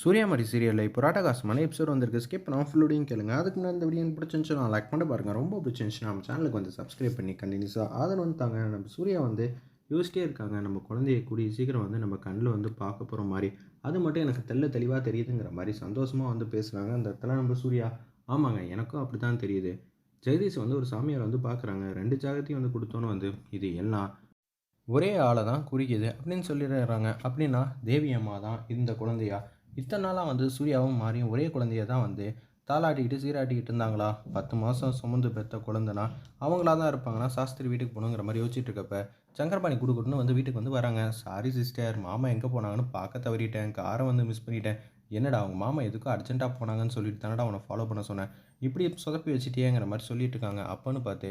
சூர்யாமரி சீரியலில் இப்போ ராட்டகாசமான எபிசோட் வந்திருக்கு. ஸ்கிப் பண்ணாமல் ஃபுல்லோடையும் கேளுங்க. அதுக்கு முன்னாடி இந்த வீடியோ பிடிச்சிருந்துச்சு நான் லைக் பண்ணி பாருங்கள் ரொம்ப பிடிச்சிருந்துச்சு நம்ம சேனலுக்கு வந்து சப்ஸ்கிரைப் பண்ணி கண்டினியூஸாக ஆதரவு வந்து தாங்க. நம்ம சூர்யா வந்து யோசிச்சிட்டே இருக்காங்க. நம்ம குழந்தைய கூடிய சீக்கிரம் வந்து நம்ம கண்ணில் வந்து பார்க்க போகிற மாதிரி. அது மட்டும் எனக்கு தெல்ல தெளிவாக தெரியுதுங்கிற மாதிரி சந்தோஷமாக வந்து பேசுகிறாங்க அந்த இடத்துல நம்ம சூர்யா ஆமாங்க எனக்கும் அப்படி தான் தெரியுது. ஜெகதீஷ் வந்து ஒரு சாமியார் வந்து பார்க்குறாங்க. ரெண்டு ஜாகத்தையும் வந்து கொடுத்தோன்னு வந்து இது எல்லாம் ஒரே ஆளை தான் குறிக்குது அப்படின்னு சொல்லிடுறாங்க. அப்படின்னா தேவி அம்மா தான் இந்த குழந்தையா? இத்தனை நாளாக வந்து சூர்யாவும் மாறியும் ஒரே குழந்தைய தான் வந்து தாளாட்டிக்கிட்டு சீராட்டிக்கிட்டு இருந்தாங்களா? பத்து மாதம் சுமந்து பெற்ற குழந்தைனா அவங்களா தான் இருப்பாங்கன்னா சாஸ்திரி வீட்டுக்கு போகணுங்கிற மாதிரி யோசிச்சுட்டு இருக்கப்ப சங்கரபாணி கொடுக்கணும்னு வந்து வீட்டுக்கு வந்து வராங்க. சாரி சிஸ்டர் மாமா எங்கே போனாங்கன்னு பார்க்க தவறிட்டேன். காரை வந்து மிஸ் பண்ணிட்டேன். என்னடா அவங்க மாமா எதுக்கும் அர்ஜென்ட்டாக போனாங்கன்னு சொல்லிட்டு தானடா அவனை ஃபாலோ பண்ண சொன்னேன். இப்படி சொதப்பி வச்சுட்டேங்கிற மாதிரி சொல்லிட்டு இருக்காங்க. அப்போன்னு பார்த்து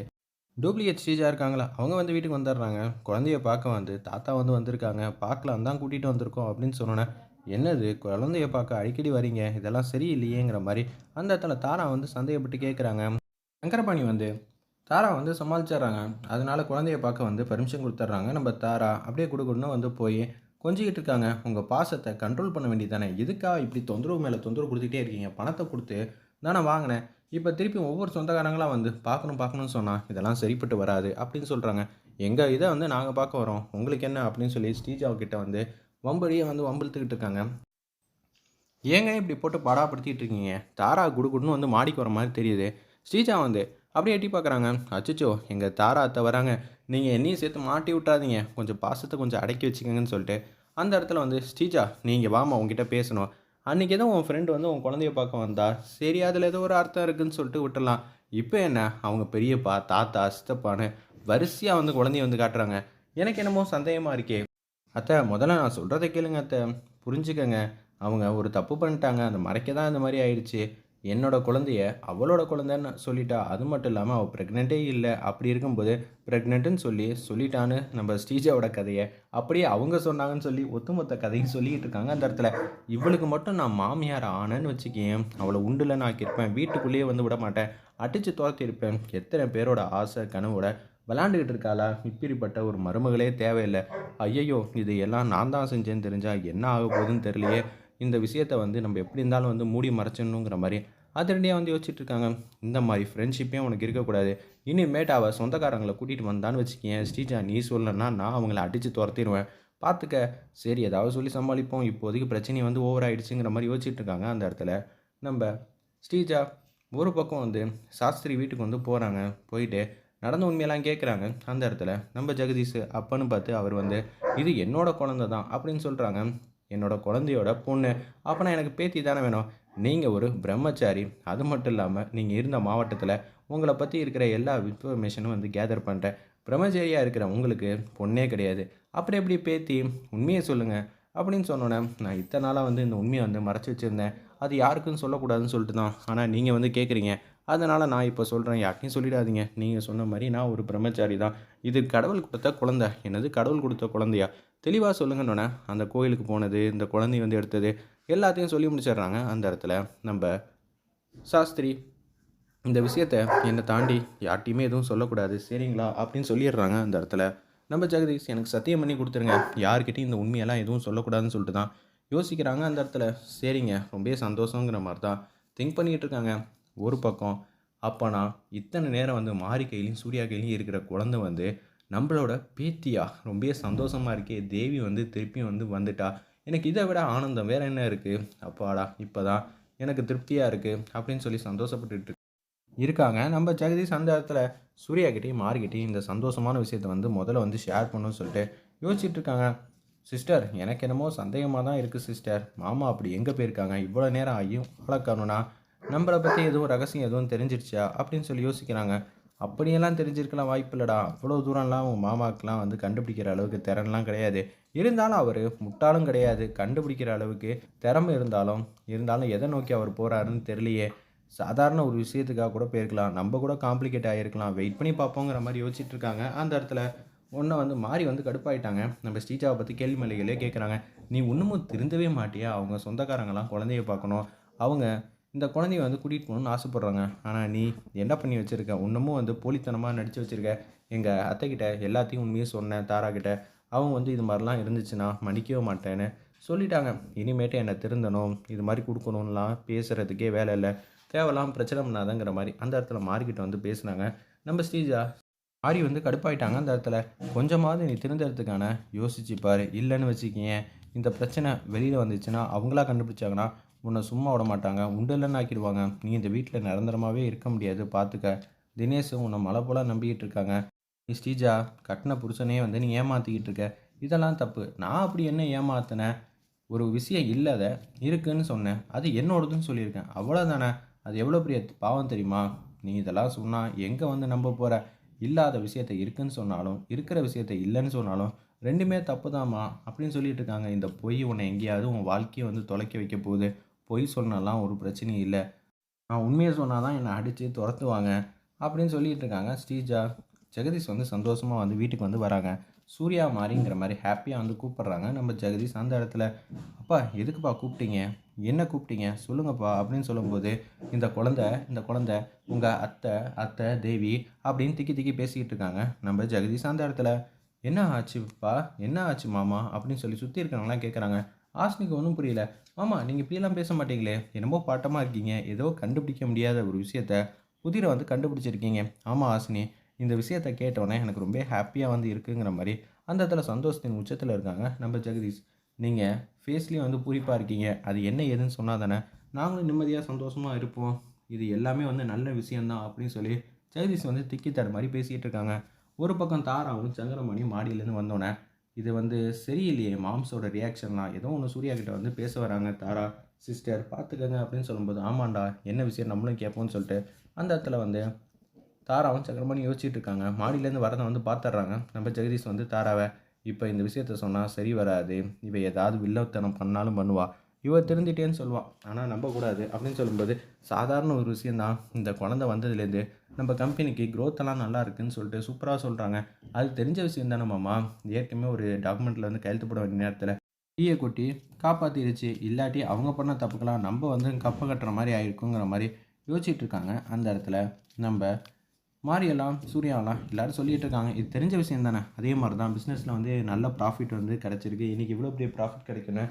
டூப்ளிகேட் ஸ்டேஜாக இருக்காங்களா? அவங்க வந்து வீட்டுக்கு வந்துடுறாங்க. குழந்தைய பார்க்க வந்து தாத்தா வந்து வந்திருக்காங்க. பார்க்கலாம் தான் கூட்டிகிட்டு வந்திருக்கோம் அப்படின்னு சொன்னோன்னே என்னது குழந்தைய பார்க்க அடிக்கடி வரீங்க? இதெல்லாம் சரியில்லையேங்கிற மாதிரி அந்த இடத்துல தாரா வந்து சந்தேகப்பட்டு கேட்குறாங்க சங்கரபாணி வந்து தாரா வந்து சமாளிச்சிடுறாங்க. அதனால குழந்தைய பார்க்க வந்து பர்மிஷன் கொடுத்துட்றாங்க. நம்ம தாரா அப்படியே கொடுக்கணும்னு வந்து போய் கொஞ்சிக்கிட்டு இருக்காங்க. உங்கள் பாசத்தை கண்ட்ரோல் பண்ண வேண்டியதானே எதுக்காக இப்படி தொந்தரவு மேலே தொந்தரவு கொடுத்துக்கிட்டே இருக்கீங்க? பணத்தை கொடுத்து தானே வாங்கினேன். இப்போ திருப்பி ஒவ்வொரு சொந்தக்காரங்களாம் வந்து பார்க்கணும் பார்க்கணும்னு சொன்னால் இதெல்லாம் சரிப்பட்டு வராது அப்படின்னு சொல்கிறாங்க எங்கள் இதை வந்து நாங்கள் பார்க்க வரோம். உங்களுக்கு என்ன? அப்படின்னு சொல்லி ஸ்டீஜாவ்கிட்ட வந்து வம்படியே வந்து வம்பிழுத்துக்கிட்டு இருக்காங்க. ஏங்க இப்படி போட்டு பாடாப்படுத்திட்டு இருக்கீங்க? தாரா குடுகுடுன்னு வந்து மாடிக்கு வர மாதிரி தெரியுது. ஸ்ரீஜா வந்து அப்படியே எட்டி பார்க்குறாங்க. அச்சச்சோ எங்கள் தாரா அத்தை வராங்க. நீங்கள் என்னையும் சேர்த்து மாட்டி விட்றாதீங்க கொஞ்சம் பாசத்தை கொஞ்சம் அடக்கி வச்சுக்கோங்கன்னு சொல்லிட்டு அந்த இடத்துல வந்து ஸ்ரீஜா நீங்கள் வாமா உங்ககிட்ட பேசணும். அன்றைக்கி ஏதோ உன் ஃப்ரெண்டு வந்து உன் குழந்தைய பார்க்க வந்தா சரி அதில் ஏதோ ஒரு அர்த்தம் இருக்குதுன்னு சொல்லிட்டு விட்டுடலாம். இப்போ என்ன? அவங்க பெரியப்பா தாத்தா சித்தப்பான்னு வரிசையாக வந்து குழந்தைய வந்து காட்டுறாங்க. எனக்கு என்னமோ சந்தேகமாக இருக்கே. அத்தை முதல்ல நான் சொல்கிறத கேளுங்க அத்தை. புரிஞ்சுக்கங்க. அவங்க ஒரு தப்பு பண்ணிட்டாங்க. அந்த மறைக்க தான் இந்த மாதிரி ஆயிடுச்சு. என்னோட குழந்தைய அவளோட குழந்தைன்னு சொல்லிட்டா அது மட்டும் இல்லாமல் அவள் ப்ரெக்னெண்ட்டே இல்லை. அப்படி இருக்கும்போது ப்ரெக்னென்ட்டுன்னு சொல்லி சொல்லிட்டான்னு நம்ம ஸ்ரீஜாவோட கதையை அப்படியே அவங்க சொன்னாங்கன்னு சொல்லி ஒத்துமொத்த கதையும் சொல்லிக்கிட்டு இருக்காங்க அந்த இடத்துல. இவளுக்கு மட்டும் நான் மாமியார் ஆனேன்னு வச்சுக்கேன் அவளை உண்டில் நான் ஆக்கியிருப்பேன். வீட்டுக்குள்ளேயே வந்து விட மாட்டேன் அடித்து துரத்திருப்பேன் எத்தனை பேரோட ஆசை கனவோட விளாண்டுக்கிட்டு இருக்காளா இப்படிப்பட்ட ஒரு மருமகளே தேவையில்லை. ஐயையோ இது எல்லாம் நான் தான் செஞ்சேன்னு தெரிஞ்சால் என்ன ஆக போகுதுன்னு தெரியலையே. இந்த விஷயத்தை வந்து நம்ம எப்படி இருந்தாலும் வந்து மூடி மறைச்சிடணுங்கிற மாதிரி அதிரடியாக வந்து யோசிச்சுட்டு இருக்காங்க இந்த மாதிரி ஃப்ரெண்ட்ஷிப்பே உனக்கு இருக்கக்கூடாது. இனிமேட்டு அவள் சொந்தக்காரங்களை கூட்டிகிட்டு வந்தான்னு வச்சுக்கேன் ஸ்ரீஜா நீ சொல்லனா நான் அவங்கள அடித்து துரத்திடுவேன். பார்த்துக்க சரி ஏதாவது சொல்லி சமாளிப்போம். இப்போதைக்கு பிரச்சனை வந்து ஓவர் ஆகிடுச்சுங்கிற மாதிரி யோசிச்சுட்டு இருக்காங்க அந்த இடத்துல. நம்ம ஸ்ரீஜா ஒரு பக்கம் வந்து சாஸ்திரி வீட்டுக்கு வந்து போகிறாங்க போயிட்டு நடந்த உண்மையெல்லாம் கேட்குறாங்க. அந்த இடத்துல நம்ம ஜெகதீஷ் அப்பன்னு பார்த்து அவர் வந்து இது என்னோட குழந்த தான் அப்படின்னு சொல்கிறாங்க என்னோட குழந்தையோட பொண்ணு. அப்போனா எனக்கு பேத்தி தானே வேணும். நீங்கள் ஒரு பிரம்மச்சாரி. அது மட்டும் இல்லாமல் நீங்கள் இருந்த மாவட்டத்தில் உங்களை பற்றி இருக்கிற எல்லா இன்ஃபர்மேஷனும் வந்து கேதர் பண்ணுறேன் பிரம்மச்சாரியாக இருக்கிற உங்களுக்கு பொண்ணே கிடையாது. அப்புறம் எப்படி பேத்தி? உண்மையை சொல்லுங்கள் அப்படின்னு சொன்னோன்னே நான் இத்தனை நாளாக வந்து இந்த உண்மையை வந்து மறைச்சி வச்சுருந்தேன். அது யாருக்குன்னு சொல்லக்கூடாதுன்னு சொல்லிட்டு தான் ஆனால் நீங்கள் வந்து கேட்குறீங்க அதனால் நான் இப்போ சொல்கிறேன் யார்ட்டையும் சொல்லிடாதீங்க. நீங்கள் சொன்ன மாதிரி நான் ஒரு பிரம்மச்சாரி தான் இது கடவுள் கொடுத்த குழந்தை. என்னது? கடவுள் கொடுத்த குழந்தையா? தெளிவாக சொல்லுங்கன்னொன்னே அந்த கோயிலுக்கு போனது இந்த குழந்தை வந்து எடுத்தது எல்லாத்தையும் சொல்லி முடிச்சிடுறாங்க அந்த இடத்துல. நம்ம சாஸ்திரி இந்த விஷயத்த என்னை தாண்டி யார்ட்டையுமே எதுவும் சொல்லக்கூடாது. சரிங்களா? அப்படின்னு சொல்லிடுறாங்க அந்த இடத்துல. நம்ம ஜெகதீஷ் எனக்கு சத்தியம் பண்ணி கொடுத்துருங்க. யார்கிட்டையும் இந்த உண்மையெல்லாம் எதுவும் சொல்லக்கூடாதுன்னு சொல்லிட்டு தான் யோசிக்கிறாங்க அந்த இடத்துல. சரிங்க. ரொம்ப சந்தோஷங்கிற மாதிரி தான் திங்க் பண்ணிகிட்டு இருக்காங்க. ஒரு பக்கம் அப்போனா இத்தனை நேரம் வந்து மாறி கையிலையும் சூர்யா கையிலையும் இருக்கிற குழந்தை வந்து நம்மளோட பேத்தியா? ரொம்ப சந்தோஷமாக இருக்கே. தேவி வந்து திருப்பியும் வந்து வந்துட்டா. எனக்கு இதை விட ஆனந்தம். வேறு என்ன இருக்குது அப்பாடா இப்போ தான் எனக்கு திருப்தியாக இருக்குது அப்படின்னு சொல்லி சந்தோஷப்பட்டுட்டு இருக்காங்க. நம்ம ஜெகதீஷ் அந்த இடத்துல சூர்யா கிட்டேயும் இந்த சந்தோஷமான விஷயத்தை வந்து முதல்ல வந்து ஷேர் பண்ணணும்னு சொல்லிட்டு யோசிச்சுட்டு இருக்காங்க. சிஸ்டர் எனக்கு என்னமோ சந்தேகமாக தான் இருக்குது சிஸ்டர் மாமா அப்படி எங்கே போயிருக்காங்க? இவ்வளோ நேரம் ஆகியும் வளர்க்கணும்னா நம்மளை பற்றி எதுவும் ரகசியம் எதுவும் தெரிஞ்சிருச்சா அப்படின்னு சொல்லி யோசிக்கிறாங்க. அப்படியெல்லாம் தெரிஞ்சிருக்கலாம் வாய்ப்பு இல்லைடா. அவ்வளோ தூரம்லாம் அவங்க மாமாக்கெலாம் வந்து கண்டுபிடிக்கிற அளவுக்கு திறன்லாம் கிடையாது. இருந்தாலும் அவர் முட்டாளும் கிடையாது. கண்டுபிடிக்கிற அளவுக்கு திறமை இருந்தாலும் இருந்தாலும் எதை நோக்கி அவர் போகிறாருன்னு தெரியலையே. சாதாரண ஒரு விஷயத்துக்காக கூட போயிருக்கலாம். நம்ம கூட காம்ப்ளிகேட் ஆகிருக்கலாம் வெயிட் பண்ணி பார்ப்போங்கிற மாதிரி யோசிச்சுட்டு இருக்காங்க. அந்த இடத்துல ஒன்றை வந்து மாறி வந்து கடுப்பாயிட்டாங்க. நம்ம ஸ்ரீஜாவை பற்றி கேள்வி மலைகளே கேட்குறாங்க நீ இன்னமும் திருந்தவே மாட்டியா? அவங்க சொந்தக்காரங்களாம் குழந்தைய பார்க்கணும். அவங்க இந்த குழந்தைய வந்து கூட்டிகிட்டு போகணும்னு ஆசைப்பட்றாங்க. ஆனால் நீ என்ன பண்ணி வச்சுருக்க? இன்னமும் வந்து போலித்தனமாக நடித்து வச்சுருக்க. எங்கள் அத்தைக்கிட்ட எல்லாத்தையும் உண்மையாக சொன்னேன் தாரா கிட்ட. அவங்க வந்து இது மாதிரிலாம் இருந்துச்சுன்னா மன்னிக்கவே மாட்டேன்னு சொல்லிட்டாங்க. இனிமேட்டு என்னை திருந்தணும் இது மாதிரி கொடுக்கணும்லாம் பேசுகிறதுக்கே வேலை இல்லை. தேவைலாம் பிரச்சனை பண்ணாதங்கிற மாதிரி அந்த இடத்துல மாறிக்கிட்ட வந்து பேசுனாங்க. நம்ம ஸ்ரீஜா ஆரி வந்து கடுப்பாயிட்டாங்க அந்த இடத்துல. கொஞ்சமாவது நீ திருந்தறதுக்கான யோசிச்சு இல்லைன்னு வச்சுக்கிங்க இந்த பிரச்சனை வெளியில் வந்துச்சுன்னா அவங்களா கண்டுபிடிச்சாங்கன்னா உன்னை சும்மா விட மாட்டாங்க. உண்டு இல்லைன்னு ஆக்கிடுவாங்க. நீ இந்த வீட்டில் நிரந்தரமாகவே இருக்க முடியாது. பார்த்துக்க தினேஷ் உன்னை மலை போல நம்பிக்கிட்டு இருக்காங்க. நீ ஸ்ரீஜா கட்டின புருஷனே வந்து நீ ஏமாற்றிக்கிட்டு இருக்க. இதெல்லாம் தப்பு. நான் அப்படி என்ன ஏமாத்தினேன்? ஒரு விஷயம் இல்லாத இருக்குன்னு சொன்னேன். அது என்னோடதுன்னு சொல்லியிருக்கேன். அவ்வளோதானே அது எவ்வளோ பெரிய பாவம் தெரியுமா? நீ இதெல்லாம் சொன்னால் எங்கே வந்து நம்ப போகிற இல்லாத விஷயத்த இருக்குன்னு சொன்னாலும் இருக்கிற விஷயத்த இல்லைன்னு சொன்னாலும் ரெண்டுமே தப்பு தாம்மா அப்படின்னு சொல்லிட்டு இருக்காங்க. இந்த பொய் உன்னை எங்கேயாவது உன் வாழ்க்கையை வந்து தொலைக்க வைக்க போகுது. பொய் சொன்னலாம் ஒரு பிரச்சனையும் இல்லை. நான் உண்மையை சொன்னால் தான் என்னை அடித்து துரத்துவாங்க அப்படின்னு சொல்லிட்டு இருக்காங்க. ஸ்ரீஜா ஜெகதீஷ் வந்து சந்தோஷமாக வந்து வீட்டுக்கு வந்து வராங்க. சூர்யா மாதிரிங்கிற மாதிரி ஹாப்பியாக வந்து கூப்பிட்றாங்க. நம்ம ஜெகதீஷ் அந்த இடத்துல அப்பா எதுக்குப்பா கூப்பிட்டீங்க? என்ன கூப்பிட்டீங்க? சொல்லுங்கப்பா அப்படின்னு சொல்லும்போது இந்த குழந்த இந்த குழந்த உங்கள் அத்தை அத்தை தேவி அப்படின்னு திக்கி திக்கி பேசிக்கிட்டு இருக்காங்க. நம்ம ஜெகதீஷ் அந்த இடத்துல என்ன ஆச்சுப்பா? என்ன ஆச்சு மாமா? அப்படின்னு சொல்லி சுற்றி இருக்கிறவங்களாம் கேட்குறாங்க ஆஸ்னிக்கு ஒன்றும் புரியல. மாமா நீங்கள் இப்படியெல்லாம் பேச மாட்டீங்களே. என்னமோ பாட்டமாக இருக்கீங்க. ஏதோ கண்டுபிடிக்க முடியாத ஒரு விஷயத்த புதிரை வந்து கண்டுபிடிச்சிருக்கீங்க. ஆமாம் ஆசினி இந்த விஷயத்த கேட்டோன்னே எனக்கு ரொம்ப ஹாப்பியாக வந்து இருக்குங்கிற மாதிரி அந்த இடத்துல சந்தோஷத்தின் உச்சத்தில் இருக்காங்க நம்ம ஜெகதீஷ். நீங்கள் ஃபேஸ்லேயும் வந்து பூரிப்பாக இருக்கீங்க. அது என்ன ஏதுன்னு சொன்னால் தானே. நாங்களும் நிம்மதியாக சந்தோஷமாக இருப்போம். இது எல்லாமே வந்து நல்ல விஷயந்தான் அப்படின்னு சொல்லி ஜெகதீஷ் வந்து திக்கி தர மாதிரி பேசிகிட்டு இருக்காங்க. ஒரு பக்கம் தாராவும் சங்கரமணியும் மாடியிலேருந்து வந்தோடனே இது வந்து சரியில்லையே மாம்ஸோட ரியாக்ஷன்லாம் ஏதோ ஒன்று சூர்யா கிட்ட வந்து பேச வராங்க தாரா சிஸ்டர் பார்த்துக்கங்க அப்படின்னு சொல்லும்போது ஆமாண்டா என்ன விஷயம் நம்மளும் கேட்போம்னு சொல்லிட்டு அந்த இடத்துல வந்து தாராவும் சக்கரமணி யோசிச்சுட்டு இருக்காங்க. மாடியிலேருந்து வரதை வந்து பார்த்துட்றாங்க நம்ம ஜெகதீஷ் வந்து தாராவை இப்போ இந்த விஷயத்த சொன்னால் சரி வராது. இவ ஏதாவது வில்லத்தனம் பண்ணாலும் பண்ணுவா. இவ திருந்திட்டேன்னு சொல்லுவான் ஆனால் நம்பக்கூடாது. அப்படின்னு சொல்லும்போது சாதாரண ஒரு விஷயந்தான் இந்த குழந்தை வந்ததுலேருந்து நம்ம கம்பெனிக்கு க்ரோத்தெல்லாம் எல்லாம் நல்லா இருக்குன்னு சொல்லிட்டு சூப்பராக சொல்கிறாங்க அது தெரிஞ்ச விஷயம் தானே மாமா. ஏற்கனவே ஒரு டாக்குமெண்ட்டில் வந்து கையெழுத்து போட வேண்டிய நேரத்தில் டீயை கொட்டி காப்பாற்றிடுச்சு இல்லாட்டி அவங்க பண்ண தப்புக்கெல்லாம் நம்ம வந்து கப்பை கட்டுற மாதிரி ஆயிருக்குங்கிற மாதிரி யோசிச்சுட்டு இருக்காங்க. அந்த இடத்துல நம்ம மாரியெல்லாம் சூர்யாவெல்லாம் எல்லாரும் சொல்லிகிட்டு இருக்காங்க. இது தெரிஞ்ச விஷயம் தானே அதே மாதிரி தான் பிஸ்னஸில் வந்து நல்ல ப்ராஃபிட் வந்து கிடச்சிருக்கு. இன்றைக்கி இவ்வளோ பெரிய ப்ராஃபிட் கிடைக்குன்னு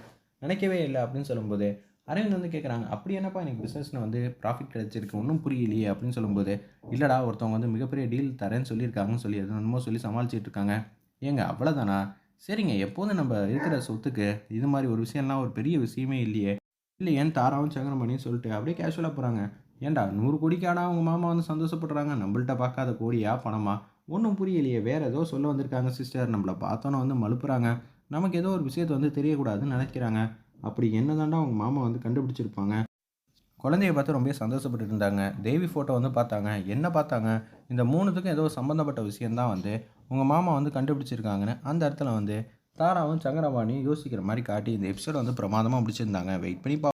நினைக்கவே இல்லை அப்படின்னு சொல்லும்போது அரவிந்த் வந்து கேட்குறாங்க அப்படி என்னப்பா எனக்கு பிஸ்னஸில் வந்து ப்ராஃபிட் கிடைச்சிருக்கு ஒன்றும் புரியலையே? அப்படின்னு சொல்லும்போது இல்லைடா ஒருத்தவங்க வந்து மிகப்பெரிய டீல் தரேன்னு சொல்லியிருக்காங்கன்னு சொல்லி அது என்னமோ சொல்லி சமாளிச்சிட்டு இருக்காங்க. ஏங்க அவ்வளோதானா சரிங்க எப்போதும் நம்ம இருக்கிற சொத்துக்கு இது மாதிரி ஒரு விஷயம்லாம் ஒரு பெரிய விஷயமே இல்லையே. இல்லை ஏன் தாராவும் சங்கரமணின்னு சொல்லிட்டு அப்படியே கேஷுவலாக போகிறாங்க ஏன்டா நூறு கோடிக்காடா அவங்க மாமா வந்து சந்தோஷப்படுறாங்க? நம்மள்ட்ட பார்க்காத கோடியா பணமா? ஒன்றும் புரியலையே வேறு ஏதோ சொல்ல வந்திருக்காங்க சிஸ்டர் நம்மளை பார்த்தோன்னே வந்து மழுப்புறாங்க. நமக்கு ஏதோ ஒரு விஷயத்தை வந்து தெரியக்கூடாதுன்னு நினைக்கிறாங்க. அப்படி என்னதாண்டா அவங்க மாமா வந்து கண்டுபிடிச்சிருப்பாங்க? குழந்தைய பார்த்து ரொம்ப சந்தோஷப்பட்டு இருந்தாங்க. தேவி ஃபோட்டோ வந்து பார்த்தாங்க. என்ன பார்த்தாங்க? இந்த மூணுத்துக்கும் ஏதோ சம்மந்தப்பட்ட விஷயந்தான் வந்து உங்கள் மாமா வந்து கண்டுபிடிச்சிருக்காங்கன்னு அந்த இடத்துல வந்து தாராவும் சங்கரபாணியும் யோசிக்கிற மாதிரி காட்டி இந்த எபிசோட வந்து பிரமாதமாக முடிச்சிருந்தாங்க. வெயிட் பண்ணி பா